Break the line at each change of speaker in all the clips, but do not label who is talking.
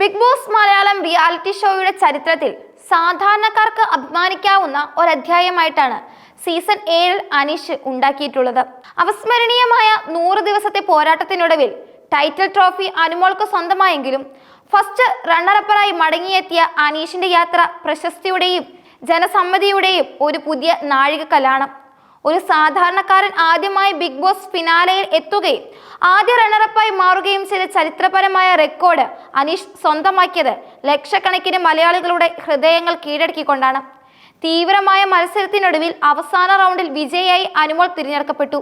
Big boss Malayalam reality ഷോയുടെ ചരിത്രത്തിൽ സാധാരണക്കാർക്ക് അഭിമാനിക്കാവുന്ന ഒരധ്യായമായിട്ടാണ് സീസൺ ഏഴിൽ അനീഷ് ഉണ്ടാക്കിയിട്ടുള്ളത്. അവസ്മരണീയമായ നൂറ് ദിവസത്തെ പോരാട്ടത്തിനൊടുവിൽ ടൈറ്റിൽ ട്രോഫി അനുമോൾക്ക് സ്വന്തമായെങ്കിലും ഫസ്റ്റ് റണ്ണറപ്പറായി മടങ്ങിയെത്തിയ അനീഷിന്റെ യാത്ര പ്രശസ്തിയുടെയും ജനസമ്മതിയുടെയും ഒരു പുതിയ നാഴികക്കല്ലാണ്. ഒരു സാധാരണക്കാരൻ ആദ്യമായി ബിഗ് ബോസ് ഫിനാലയിൽ എത്തുകയും ആദ്യ റണ്ണറപ്പായി മാറുകയും ചെയ്ത ചരിത്രപരമായ റെക്കോർഡ് അനീഷ് സ്വന്തമാക്കിയത് ലക്ഷക്കണക്കിന് മലയാളികളുടെ ഹൃദയങ്ങൾ കീഴടക്കിക്കൊണ്ടാണ്. തീവ്രമായ മത്സരത്തിനൊടുവിൽ അവസാന റൗണ്ടിൽ വിജയായി അനുമോൾ തിരഞ്ഞെടുക്കപ്പെട്ടു.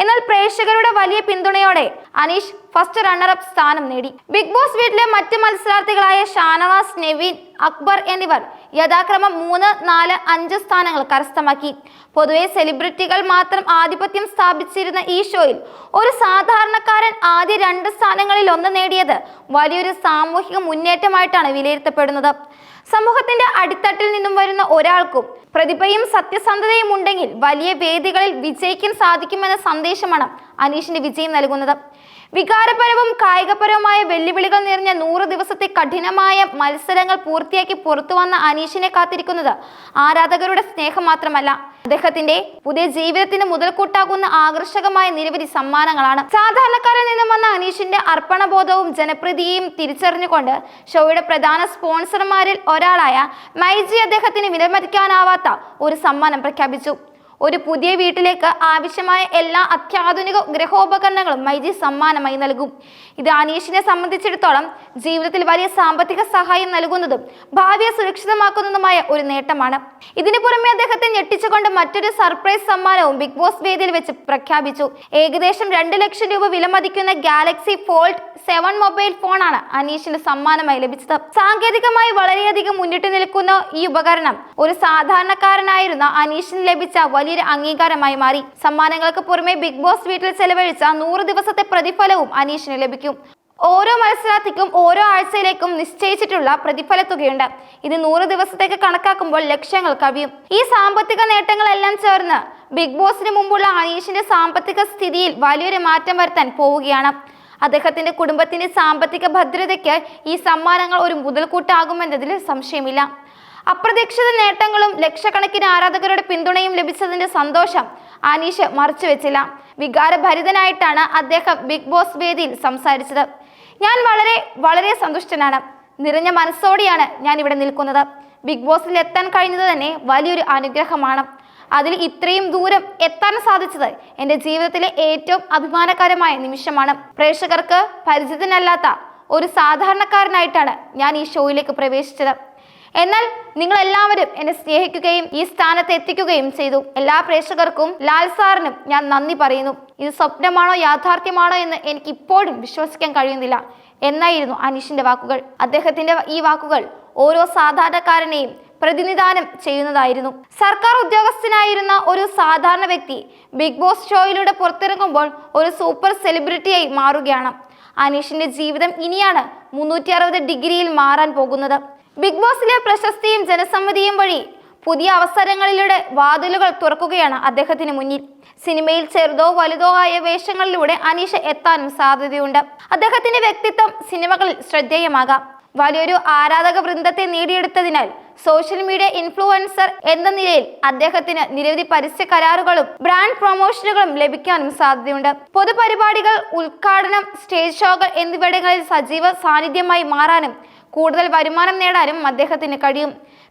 എന്നാൽ പ്രേക്ഷകരുടെ വലിയ പിന്തുണയോടെ അനീഷ് ഫസ്റ്റ് റണ്ണറപ്പ് സ്ഥാനം നേടി. ബിഗ് ബോസ് വീട്ടിലെ മറ്റ് മത്സരാർത്ഥികളായ ഷാനവാസ് നെവിൻ അക്ബർ എന്നിവർ യഥാക്രമം മൂന്ന് നാല് അഞ്ച് സ്ഥാനങ്ങൾ കരസ്ഥമാക്കി. പൊതുവെ സെലിബ്രിറ്റികൾ മാത്രം ആധിപത്യം സ്ഥാപിച്ചിരുന്ന ഈ ഷോയിൽ ഒരു സാധാരണക്കാരൻ ആദ്യ രണ്ട് സ്ഥാനങ്ങളിൽ ഒന്ന് നേടിയത് വലിയൊരു സാമൂഹിക മുന്നേറ്റമായിട്ടാണ് വിലയിരുത്തപ്പെടുന്നത്. സമൂഹത്തിന്റെ അടിത്തട്ടിൽ നിന്നും വരുന്ന ഒരാൾക്കും പ്രതിഭയും സത്യസന്ധതയും ഉണ്ടെങ്കിൽ വലിയ വേദികളിൽ വിജയിക്കാൻ സാധിക്കുമെന്ന സന്ദേശമാണ് അനീഷിന്റെ വിജയം നൽകുന്നത്. വികാരപരവും കായികപരവുമായ വെല്ലുവിളികൾ നിറഞ്ഞ നൂറ് ദിവസത്തെ കഠിനമായ മത്സരങ്ങൾ പൂർത്തിയാക്കി പുറത്തു വന്ന അനീഷിനെ കാത്തിരിക്കുന്നത് ആരാധകരുടെ സ്നേഹം മാത്രമല്ല. അദ്ദേഹത്തിന്റെ പുതിയ ജീവിതത്തിന് മുതൽക്കൂട്ടാകുന്ന ആകർഷകമായ നിരവധി സമ്മാനങ്ങളാണ്. സാധാരണക്കാരിൽ നിന്നും വന്ന അനീഷിന്റെ അർപ്പണബോധവും ജനപ്രീതിയും തിരിച്ചറിഞ്ഞുകൊണ്ട് ഷോയുടെ പ്രധാന സ്പോൺസർമാരിൽ ഒരാളായ മൈജി അദ്ദേഹത്തിന് വിലമതിക്കാനാവാത്ത ഒരു സമ്മാനം പ്രഖ്യാപിച്ചു. ഒരു പുതിയ വീട്ടിലേക്ക് ആവശ്യമായ എല്ലാ അത്യാധുനിക ഗ്രഹോപകരണങ്ങളും മൈജി സമ്മാനമായി നൽകും. ഇത് അനീഷിനെ സംബന്ധിച്ചിടത്തോളം ജീവിതത്തിൽ വലിയ സാമ്പത്തിക സഹായം നൽകുന്നതും ഭാവിയെ സുരക്ഷിതമാക്കുന്നതുമായ ഒരു നേട്ടമാണ്. ഇതിനു പുറമെ അദ്ദേഹത്തെ ഞെട്ടിച്ചുകൊണ്ട് മറ്റൊരു സർപ്രൈസ് സമ്മാനവും ബിഗ് ബോസ് വേദിയിൽ വെച്ച് പ്രഖ്യാപിച്ചു. ഏകദേശം രണ്ട് ലക്ഷം രൂപ വിലമതിക്കുന്ന ഗാലക്സി ഫോൾഡ് സെവൻ മൊബൈൽ ഫോണാണ് അനീഷിന് സമ്മാനമായി ലഭിച്ചത്. സാങ്കേതികമായി വളരെയധികം മുന്നിട്ട് നിൽക്കുന്ന ഈ ഉപകരണം ഒരു സാധാരണക്കാരനായിരുന്ന അനീഷിന് ലഭിച്ച വലിയൊരു അംഗീകാരമായി മാറി. സമ്മാനങ്ങൾക്ക് പുറമെ ബിഗ് ബോസ് വീട്ടിൽ ചെലവഴിച്ച നൂറ് ദിവസത്തെ പ്രതിഫലവും അനീഷിന് ലഭിക്കും. ഓരോ മത്സരാർത്ഥിക്കും ഓരോ ആഴ്ചയിലേക്കും നിശ്ചയിച്ചിട്ടുള്ള പ്രതിഫല തുകയുണ്ട് ഇത് നൂറ് ദിവസത്തേക്ക് കണക്കാക്കുമ്പോൾ ലക്ഷ്യങ്ങൾ കവിയും. ഈ സാമ്പത്തിക നേട്ടങ്ങളെല്ലാം ചേർന്ന് ബിഗ് ബോസിന് മുമ്പുള്ള അനീഷിന്റെ സാമ്പത്തിക സ്ഥിതിയിൽ വലിയൊരു മാറ്റം വരുത്താൻ പോവുകയാണ്. അദ്ദേഹത്തിന്റെ കുടുംബത്തിന്റെ സാമ്പത്തിക ഭദ്രതയ്ക്ക് ഈ സമ്മാനങ്ങൾ ഒരു മുതൽക്കൂട്ടാകുമെന്നതിൽ സംശയമില്ല. അപ്രതീക്ഷിത നേട്ടങ്ങളും ലക്ഷക്കണക്കിന് ആരാധകരുടെ പിന്തുണയും ലഭിച്ചതിന്റെ സന്തോഷം അനീഷ് മറച്ചുവെച്ചില്ല വികാരഭരിതനായിട്ടാണ് അദ്ദേഹം ബിഗ് ബോസ് വേദിയിൽ സംസാരിച്ചത്. ഞാൻ വളരെ വളരെ സന്തുഷ്ടനാണ്. നിറഞ്ഞ മനസ്സോടെയാണ് ഞാൻ ഇവിടെ നിൽക്കുന്നത്. ബിഗ് ബോസിൽ എത്താൻ കഴിഞ്ഞത് തന്നെ വലിയൊരു അനുഗ്രഹമാണ്. അതിൽ ഇത്രയും ദൂരം എത്താൻ സാധിച്ചത് എന്റെ ജീവിതത്തിലെ ഏറ്റവും അഭിമാനകരമായ നിമിഷമാണ്. പ്രേക്ഷകർക്ക് പരിചിതനല്ലാത്ത ഒരു സാധാരണക്കാരനായിട്ടാണ് ഞാൻ ഈ ഷോയിലേക്ക് പ്രവേശിച്ചത്. എന്നാൽ നിങ്ങൾ എല്ലാവരും എന്നെ സ്നേഹിക്കുകയും ഈ സ്ഥാനത്ത് എത്തിക്കുകയും ചെയ്തു. എല്ലാ പ്രേക്ഷകർക്കും ലാൽ സാറിനും ഞാൻ നന്ദി പറയുന്നു. ഇത് സ്വപ്നമാണോ യാഥാർത്ഥ്യമാണോ എന്ന് എനിക്ക് ഇപ്പോഴും വിശ്വസിക്കാൻ കഴിയുന്നില്ല. എന്നായിരുന്നു അനീഷിന്റെ വാക്കുകൾ. അദ്ദേഹത്തിന്റെ ഈ വാക്കുകൾ ഓരോ സാധാരണക്കാരനെയും പ്രതിനിധാനം ചെയ്യുന്നതായിരുന്നു. സർക്കാർ ഉദ്യോഗസ്ഥനായിരുന്ന ഒരു സാധാരണ വ്യക്തി ബിഗ് ബോസ് ഷോയിലൂടെ പുറത്തിറങ്ങുമ്പോൾ ഒരു സൂപ്പർ സെലിബ്രിറ്റിയായി മാറുകയാണ്. അനീഷിന്റെ ജീവിതം ഇനിയാണ് മുന്നൂറ്റി ഡിഗ്രിയിൽ മാറാൻ പോകുന്നത്. ബിഗ് ബോസിലെ പ്രശസ്തിയും ജനസമ്മതിയും വഴി പുതിയ അവസരങ്ങളിലൂടെ വാതിലുകൾ തുറക്കുകയാണ് അദ്ദേഹത്തിന് മുന്നിൽ. സിനിമയിൽ ചെറുതോ വലുതോ ആയ വേഷങ്ങളിലൂടെ അനീഷ എത്താനും സാധ്യതയുണ്ട്. അദ്ദേഹത്തിന്റെ വ്യക്തിത്വം സിനിമകളിൽ ശ്രദ്ധേയമാകാം. വലിയൊരു ആരാധക വൃന്ദത്തെ നേടിയെടുത്തതിനാൽ സോഷ്യൽ മീഡിയ ഇൻഫ്ലുവൻസർ എന്ന നിലയിൽ അദ്ദേഹത്തിന് നിരവധി പരസ്യ കരാറുകളും ബ്രാൻഡ് പ്രൊമോഷനുകളും ലഭിക്കാനും സാധ്യതയുണ്ട്. പൊതുപരിപാടികൾ ഉദ്ഘാടനം സ്റ്റേജ് ഷോകൾ എന്നിവിടങ്ങളിൽ സജീവ സാന്നിധ്യമായി മാറാനും കൂടുതൽ വരുമാനം നേടാനും അദ്ദേഹത്തിന് കഴിയും.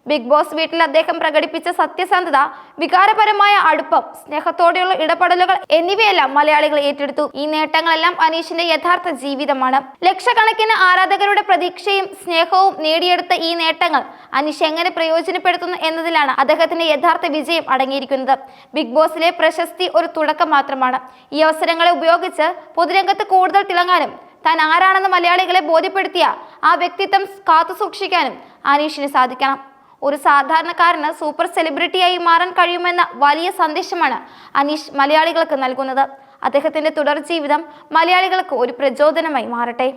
ബിഗ് ബോസ് വീട്ടിൽ അദ്ദേഹം പ്രകടിപ്പിച്ച സത്യസന്ധത വികാരപരമായ അടുപ്പം സ്നേഹത്തോടെയുള്ള ഇടപെടലുകൾ എന്നിവയെല്ലാം മലയാളികൾ ഏറ്റെടുത്തു. ഈ നേട്ടങ്ങളെല്ലാം അനീഷിന്റെ യഥാർത്ഥ ജീവിതമാണ്. ലക്ഷക്കണക്കിന് ആരാധകരുടെ പ്രതീക്ഷയും സ്നേഹവും നേടിയെടുത്ത ഈ നേട്ടങ്ങൾ അനീഷ് എങ്ങനെ പ്രയോജനപ്പെടുത്തുന്നു എന്നതിലാണ് അദ്ദേഹത്തിന്റെ യഥാർത്ഥ വിജയം അടങ്ങിയിരിക്കുന്നത്. ബിഗ് ബോസിലെ പ്രശസ്തി ഒരു തുടക്കം മാത്രമാണ്. ഈ അവസരങ്ങളെ ഉപയോഗിച്ച് പൊതുരംഗത്ത് കൂടുതൽ തിളങ്ങാനും താൻ ആരാണെന്ന് മലയാളികളെ ബോധ്യപ്പെടുത്തിയ ആ വ്യക്തിത്വം കാത്തു സൂക്ഷിക്കാനും അനീഷിന് സാധിക്കണം. ഒരു സാധാരണക്കാരന് സൂപ്പർ സെലിബ്രിറ്റിയായി മാറാൻ കഴിയുമെന്ന വലിയ സന്ദേശമാണ് അനീഷ് മലയാളികൾക്ക് നൽകുന്നത്. അദ്ദേഹത്തിന്റെ തുടർ ജീവിതം മലയാളികൾക്ക് ഒരു പ്രചോദനമായി മാറട്ടെ.